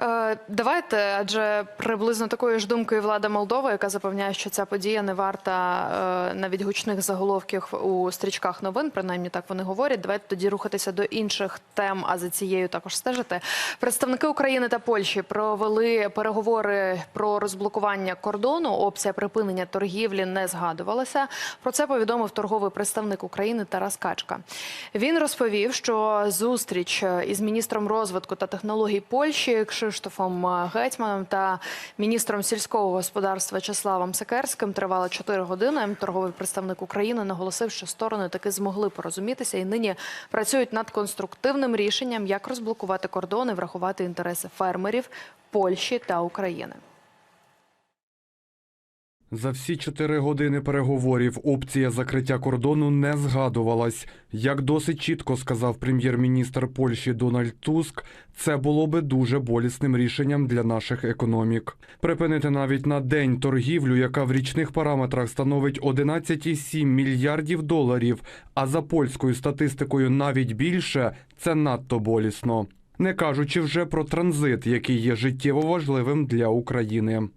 Е, Давайте, адже приблизно такої ж думки влада Молдови, яка запевняє, що ця подія не варта е, навіть гучних заголовків у стрічках новин. Принаймні так вони говорять. Давайте тоді рухатися до інших тем, а за цією також стежити. Представники України та Польщі провели переговори про розблокування кордону. Опція припинення торгівлі не згадувалася. Про це повідомив торговий представник України Тарас Качка. Він розповів, що зустріч із міністром розвитку та технологій Польщі Кшиштофом Гетьманом та міністром сільського господарства Чеславом Секерським тривала 4 години. Торговий представник України наголосив, що сторони таки змогли порозумітися і нині працюють над конструктивним рішенням, як розблокувати кордони, врахувати інтереси фермерів Польщі та України. За всі чотири години переговорів опція закриття кордону не згадувалась. Як досить чітко сказав прем'єр-міністр Польщі Дональд Туск, це було би дуже болісним рішенням для наших економік. Припинити навіть на день торгівлю, яка в річних параметрах становить 11,7 мільярдів доларів, а за польською статистикою навіть більше, це надто болісно. Не кажучи вже про транзит, який є життєво важливим для України.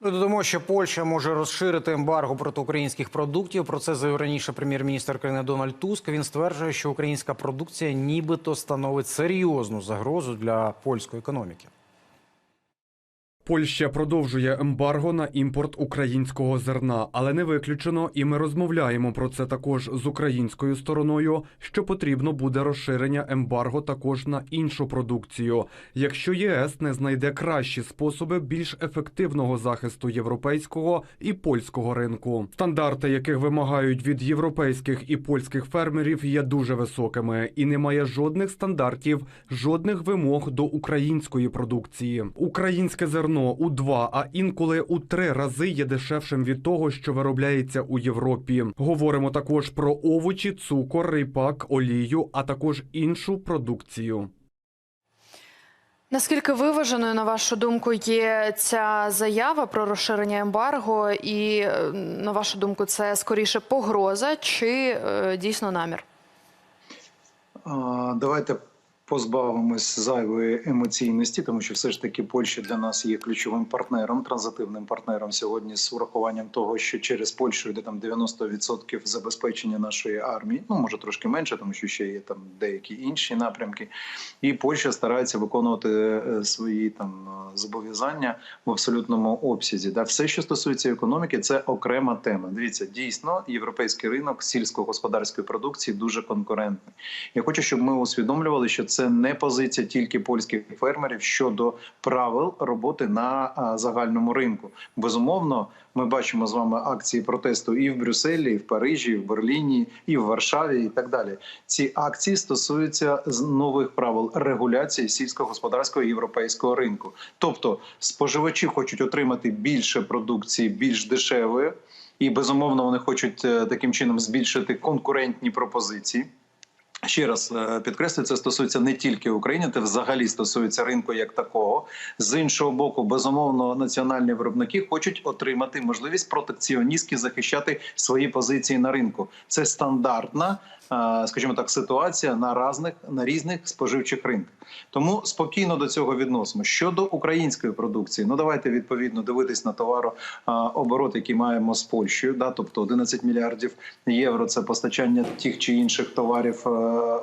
Додамо, що Польща може розширити ембарго проти українських продуктів. Про це заявив раніше прем'єр-міністр країни Дональд Туск. Він стверджує, що українська продукція нібито становить серйозну загрозу для польської економіки. Польща продовжує ембарго на імпорт українського зерна, але не виключено, і ми розмовляємо про це також з українською стороною. Що потрібно буде розширення ембарго також на іншу продукцію, якщо ЄС не знайде кращі способи більш ефективного захисту європейського і польського ринку. Стандарти, яких вимагають від європейських і польських фермерів, є дуже високими, і немає жодних стандартів, жодних вимог до української продукції. Українське зерно у два, а інколи у три рази є дешевшим від того, що виробляється у Європі. Говоримо також про овочі, цукор, ріпак, олію, а також іншу продукцію. Наскільки виваженою, на вашу думку, є ця заява про розширення ембарго, і е, на вашу думку, це скоріше погроза чи е, дійсно намір? Давайте позбавимось зайвої емоційності, тому що все ж таки Польща для нас є ключовим партнером, транзитивним партнером сьогодні з урахуванням того, що через Польщу йде там 90% забезпечення нашої армії. Ну може трошки менше, тому що ще є там деякі інші напрямки. І Польща старається виконувати е, свої там е, зобов'язання в абсолютному обсязі. Да, все, що стосується економіки, це окрема тема. Дивіться, дійсно, європейський ринок сільськогосподарської продукції дуже конкурентний. Я хочу, щоб ми усвідомлювали, що це не позиція тільки польських фермерів щодо правил роботи на загальному ринку. Безумовно, ми бачимо з вами акції протесту і в Брюсселі, і в Парижі, і в Берліні, і в Варшаві, і так далі. Ці акції стосуються нових правил регуляції сільськогосподарського європейського ринку. Тобто, споживачі хочуть отримати більше продукції, більш дешевої, і безумовно вони хочуть е, таким чином збільшити конкурентні пропозиції. Ще раз е, підкреслюю, це стосується не тільки України, це взагалі стосується ринку як такого. З іншого боку, безумовно, національні виробники хочуть отримати можливість протекціоністки захищати свої позиції на ринку. Це стандартна, скажімо так, ситуація на різних на різних споживчих ринках. Тому спокійно до цього відносимо. Щодо української продукції, ну давайте відповідно дивитись на товарооборот, який маємо з Польщею. Да, тобто 11 мільярдів євро це постачання тих чи інших товарів е,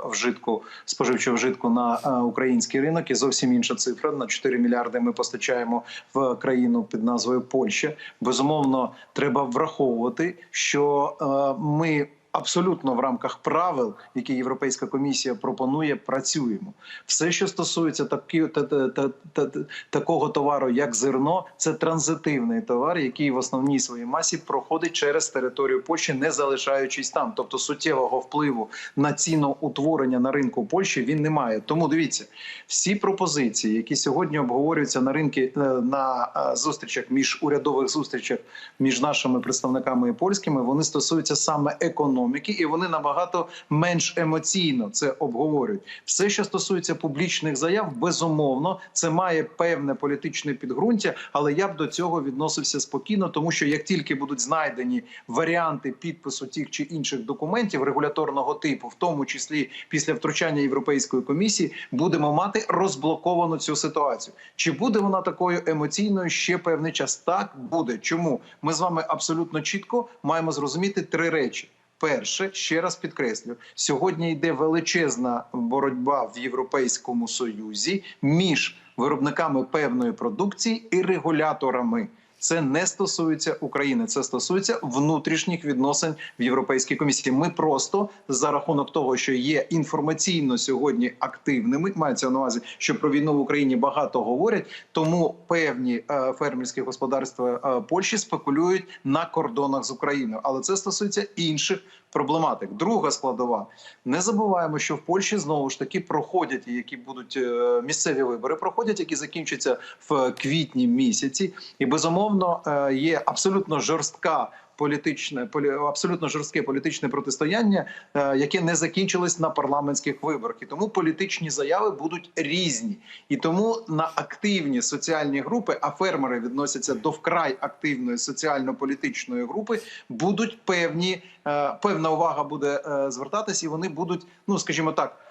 вжитку споживчого вжитку на е, український ринок. І зовсім інша цифра на 4 мільярди. Ми постачаємо в країну під назвою Польща. Безумовно, треба враховувати, що е, ми. Абсолютно в рамках правил, які Європейська комісія пропонує, працюємо. Все, що стосується такі, та, та, та, та, такого товару, як зерно, це транзитивний товар, який в основній своїй масі проходить через територію Польщі, не залишаючись там. Тобто суттєвого впливу на ціноутворення на ринку Польщі він не має. Тому дивіться, всі пропозиції, які сьогодні обговорюються на ринки е, на е, зустрічах між урядових зустрічах між нашими представниками і польськими, вони стосуються саме економіки економіки, і вони набагато менш емоційно це обговорюють. Все, що стосується публічних заяв, безумовно, це має певне політичне підґрунтя, але я б до цього відносився спокійно, тому що як тільки будуть знайдені варіанти підпису тих чи інших документів регуляторного типу, в тому числі після втручання Європейської комісії, будемо мати розблоковану цю ситуацію. Чи буде вона такою емоційною ще певний час? Так буде. Чому ми з вами абсолютно чітко маємо зрозуміти три речі. Перше, ще раз підкреслю, сьогодні йде величезна боротьба в Європейському Союзі між виробниками певної продукції і регуляторами. Це не стосується України, це стосується внутрішніх відносин в Європейській комісії. Ми просто за рахунок того, що є інформаційно сьогодні активними, мається на увазі, що про війну в Україні багато говорять. Тому певні е, фермерські господарства е, Польщі спекулюють на кордонах з Україною, але це стосується інших проблематик. Друга складова. Не забуваємо, що в Польщі знову ж таки проходять які будуть е, місцеві вибори, проходять, які закінчаться в квітні місяці, і безумовно е, є абсолютно жорстка. Політичне полі, абсолютно жорстке політичне протистояння, е, яке не закінчилось на парламентських виборах, і тому політичні заяви будуть різні, і тому на активні соціальні групи, а фермери відносяться до вкрай активної соціально-політичної групи, будуть певні е, певна увага буде е, звертатись, і вони будуть, ну скажімо так.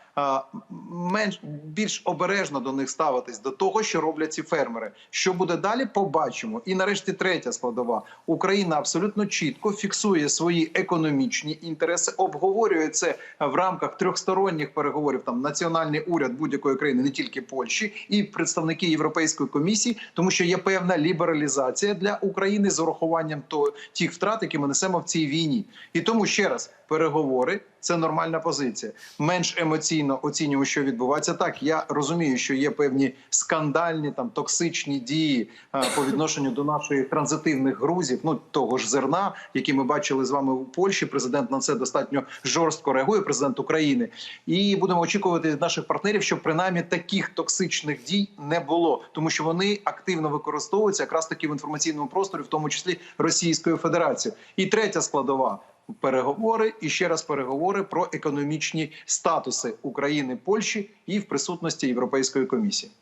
Менш більш обережно до них ставитись до того, що роблять ці фермери. Що буде далі, побачимо. І нарешті третя складова Україна абсолютно чітко фіксує свої економічні інтереси, обговорює це в рамках трьохсторонніх переговорів. Там національний уряд будь-якої країни, не тільки Польщі, і представники Європейської комісії, тому що є певна лібералізація для України з урахуванням то тих втрат, які ми несемо в цій війні. І тому ще раз переговори це нормальна позиція. Менш емоційно оцінюємо, що відбувається. Так я розумію, що є певні скандальні там токсичні дії е, по відношенню до наших транзитивних грузів, ну того ж зерна, які ми бачили з вами у Польщі. Президент на це достатньо жорстко реагує. Президент України, і будемо очікувати від наших партнерів, щоб принаймні таких токсичних дій не було, тому що вони активно використовуються якраз таки в інформаційному просторі, в тому числі Російською Федерацією. І третя складова. Переговори і ще раз переговори про економічні статуси України, Польщі і в присутності Європейської комісії.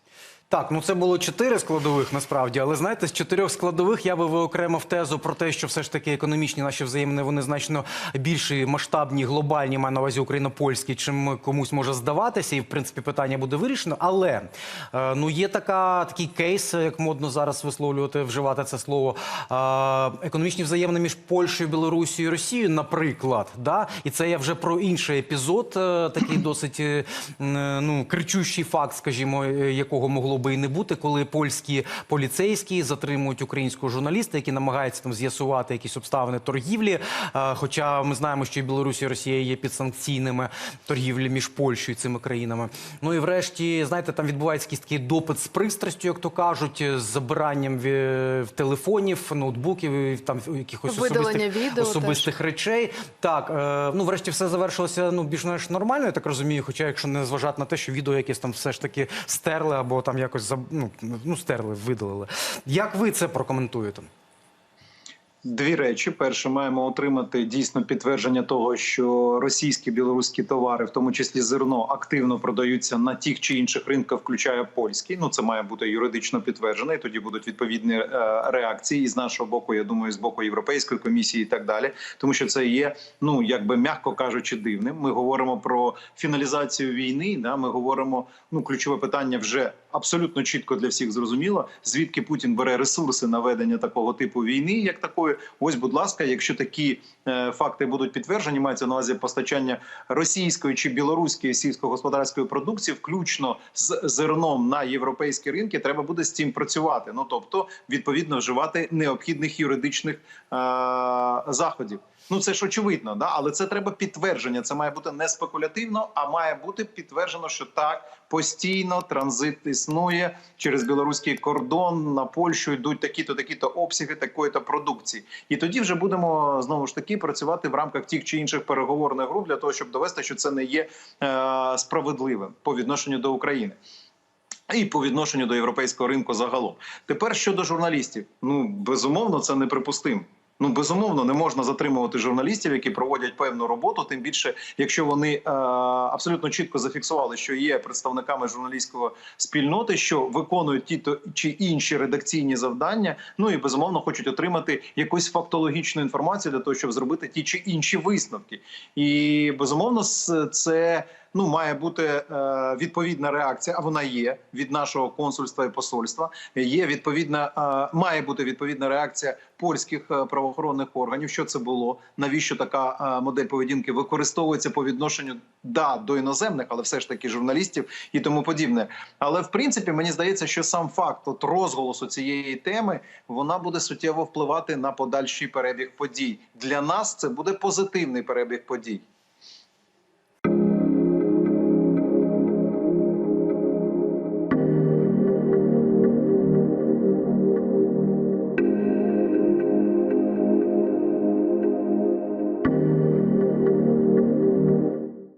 Так, ну це було чотири складових насправді, але знаєте, з чотирьох складових я би виокремив тезу про те, що все ж таки економічні наші взаємини вони значно більші, масштабні, глобальні, маю на увазі україно-польські, чим комусь може здаватися, і в принципі питання буде вирішено. Але е, ну є така такий кейс, як модно зараз висловлювати, вживати це слово. е, економічні взаємини між Польщею, Білорусією і Росією, наприклад, да, і це я вже про інший епізод, е, такий досить ну кричущий факт, скажімо, якого могло би і не бути, коли польські поліцейські затримують українського журналіста, який намагається там з'ясувати якісь обставини торгівлі. Хоча ми знаємо, що і Білорусі і Росія є підсанкційними торгівлі між Польщею і цими країнами. Ну і врешті, знаєте, там відбувається якийсь такий допит з пристрастю, як то кажуть, з забиранням телефонів, ноутбуків, там якихось особистих, відео особистих цих речей. Так, е, ну врешті все завершилося ну більш-менш нормально, я так розумію. Хоча, якщо не зважати на те, що відео якесь там все ж таки стерли або там якось ну, ну стерли, видалили. Як ви це прокоментуєте? Дві речі: перше, маємо отримати дійсно підтвердження того, що російські білоруські товари, в тому числі зерно, активно продаються на тих чи інших ринках, включає польський. Ну це має бути юридично підтверджено, і тоді будуть відповідні е, реакції і з нашого боку. Я думаю, з боку Європейської комісії і так далі, тому що це є, ну якби м'яко кажучи, дивним. Ми говоримо про фіналізацію війни. Да, ми говоримо, ну ключове питання вже абсолютно чітко для всіх зрозуміло, звідки Путін бере ресурси на ведення такого типу війни, як такої. Ось, будь ласка, якщо такі е, факти будуть підтверджені, мається на увазі постачання російської чи білоруської сільськогосподарської продукції, включно з зерном на європейські ринки, треба буде з цим працювати. Ну тобто, відповідно, вживати необхідних юридичних е, заходів. Ну це ж очевидно, да але це треба підтвердження. Це має бути не спекулятивно, а має бути підтверджено, що так постійно транзит існує через білоруський кордон на Польщу. Йдуть такі-то, такі-то обсяги такої-то продукції, і тоді вже будемо знову ж таки працювати в рамках тих чи інших переговорних груп для того, щоб довести, що це не є е, справедливим по відношенню до України. І по відношенню до європейського ринку загалом. Тепер щодо журналістів, ну безумовно, це неприпустимо. Ну безумовно не можна затримувати журналістів, які проводять певну роботу. Тим більше, якщо вони е, абсолютно чітко зафіксували, що є представниками журналістської спільноти, що виконують ті то чи інші редакційні завдання. Ну і безумовно хочуть отримати якусь фактологічну інформацію для того, щоб зробити ті чи інші висновки. І безумовно, це. Ну, має бути е, відповідна реакція, а вона є від нашого консульства і посольства. Є відповідна, е, має бути відповідна реакція польських е, правоохоронних органів. Що це було? Навіщо така модель поведінки використовується по відношенню да до іноземних, але все ж таки журналістів і тому подібне. Але в принципі мені здається, що сам факт от розголосу цієї теми вона буде суттєво впливати на подальший перебіг подій. Для нас це буде позитивний перебіг подій.